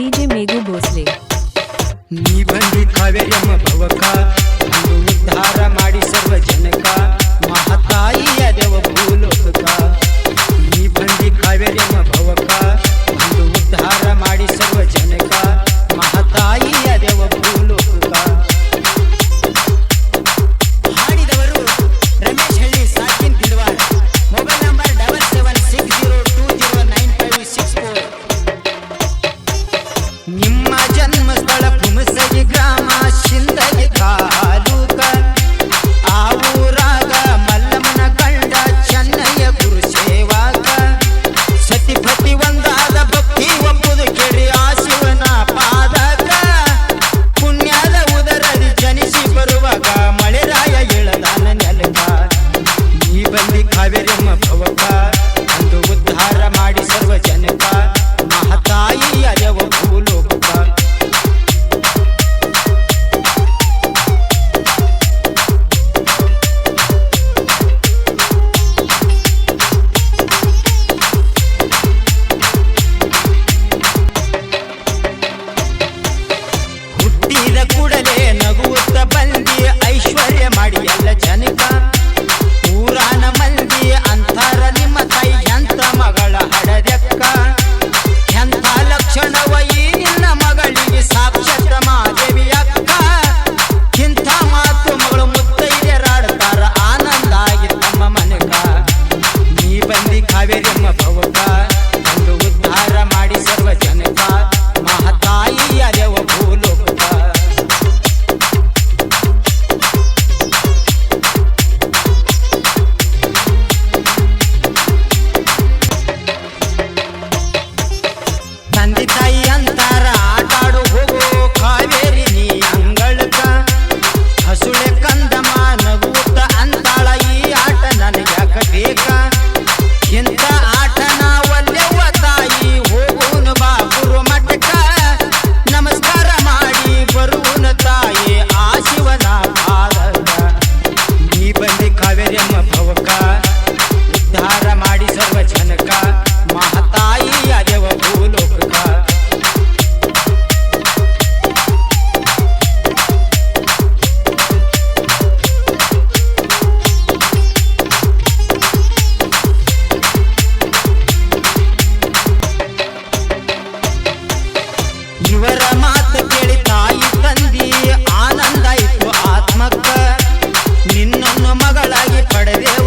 DJ ಮೇಘು Bhosle. ನೀ ಬಂದಿ ಕಾವ್ಯಮ್ಮ ಭವಕ Animas para fumar, segue ಅವರ ಮಾತು ಕೇಳಿ ತಾಯಿ ತಂದಿ ಆನಂದ ಇತ್ತು ಆತ್ಮಕ್ಕ. ನಿನ್ನನ್ನು ಮಗಳಾಗಿ ಪಡೆದೇವ